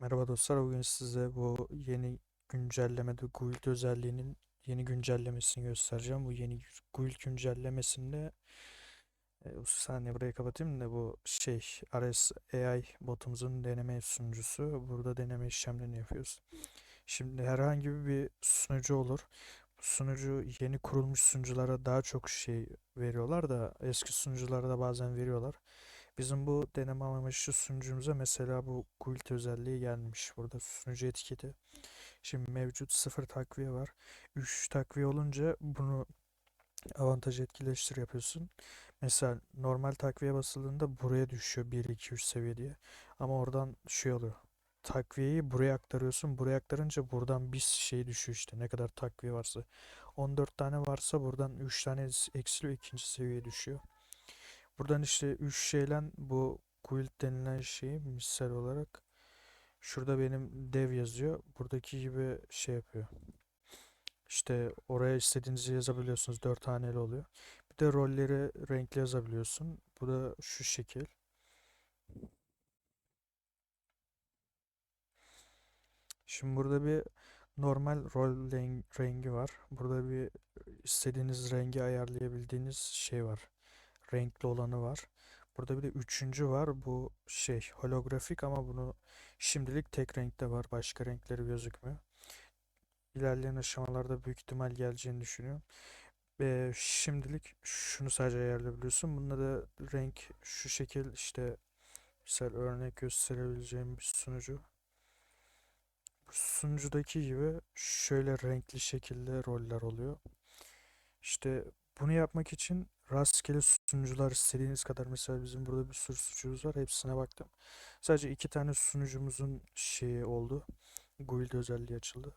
Merhaba dostlar, bugün size bu yeni güncellemede Guild özelliğinin yeni güncellemesini göstereceğim. Bu yeni Guild güncellemesinde e, saniye burayı kapatayım da bu şey Ares AI botumuzun deneme sunucusu. Burada deneme işlemlerini yapıyoruz. Şimdi herhangi bir sunucu olur. Bu sunucu yeni kurulmuş sunuculara daha çok şey veriyorlar da eski sunuculara da bazen veriyorlar. Bizim bu deneme amaçlı sunucumuza mesela bu guild özelliği gelmiş. Burada sunucu etiketi. Şimdi mevcut sıfır takviye var. 3 takviye olunca bunu avantaj etkileştir yapıyorsun. Mesela normal takviye basıldığında buraya düşüyor 1, 2, 3 seviye diye. Ama oradan şey oluyor. Takviyeyi buraya aktarıyorsun. Buraya aktarınca buradan bir şey düşüyor işte. Ne kadar takviye varsa. 14 tane varsa buradan 3 tane eksiliyor. ikinci seviyeye düşüyor. Buradan işte 3 şeyle bu guild denilen şeyi misal olarak şurada benim dev yazıyor. Buradaki gibi şey yapıyor. İşte oraya istediğinizi yazabiliyorsunuz. 4 haneli oluyor. Bir de rolleri renkli yazabiliyorsun. Bu da şu şekil. Şimdi burada bir normal rol rengi var. Burada bir istediğiniz rengi ayarlayabildiğiniz şey var renkli olanı var. Burada bir de üçüncü var. Bu şey holografik ama bunu şimdilik tek renkte var. Başka renkleri gözükmüyor. İlerleyen aşamalarda büyük ihtimal geleceğini düşünüyorum. Ve şimdilik şunu sadece ayarlayabiliyorsun. Bunda da renk şu şekil işte misal örnek gösterebileceğim bir sunucu. Bu sunucudaki gibi şöyle renkli şekilde roller oluyor. İşte bunu yapmak için rastgele sunucular istediğiniz kadar mesela bizim burada bir sürü sunucumuz var. Hepsine baktım. Sadece iki tane sunucumuzun şeyi oldu. Guild özelliği açıldı.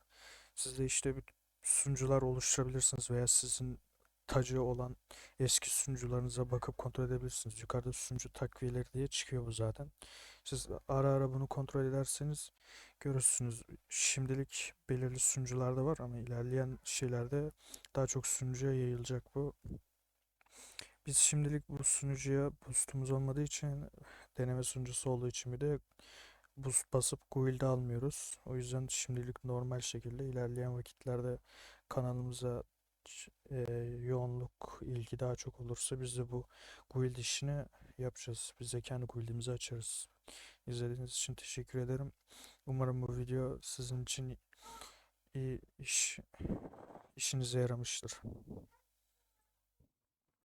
Siz de işte bir sunucular oluşturabilirsiniz veya sizin tacı olan eski sunucularınıza bakıp kontrol edebilirsiniz. Yukarıda sunucu takviyeleri diye çıkıyor bu zaten. Siz ara ara bunu kontrol ederseniz görürsünüz. Şimdilik belirli sunucular da var ama ilerleyen şeylerde daha çok sunucuya yayılacak bu. Biz şimdilik bu sunucuya boostumuz olmadığı için deneme sunucusu olduğu için bir de boost basıp guild almıyoruz. O yüzden şimdilik normal şekilde ilerleyen vakitlerde kanalımıza e, yoğunluk, ilgi daha çok olursa biz de bu guild işini yapacağız. Biz de kendi guildimizi açarız. İzlediğiniz için teşekkür ederim. Umarım bu video sizin için iyi iş işinize yaramıştır.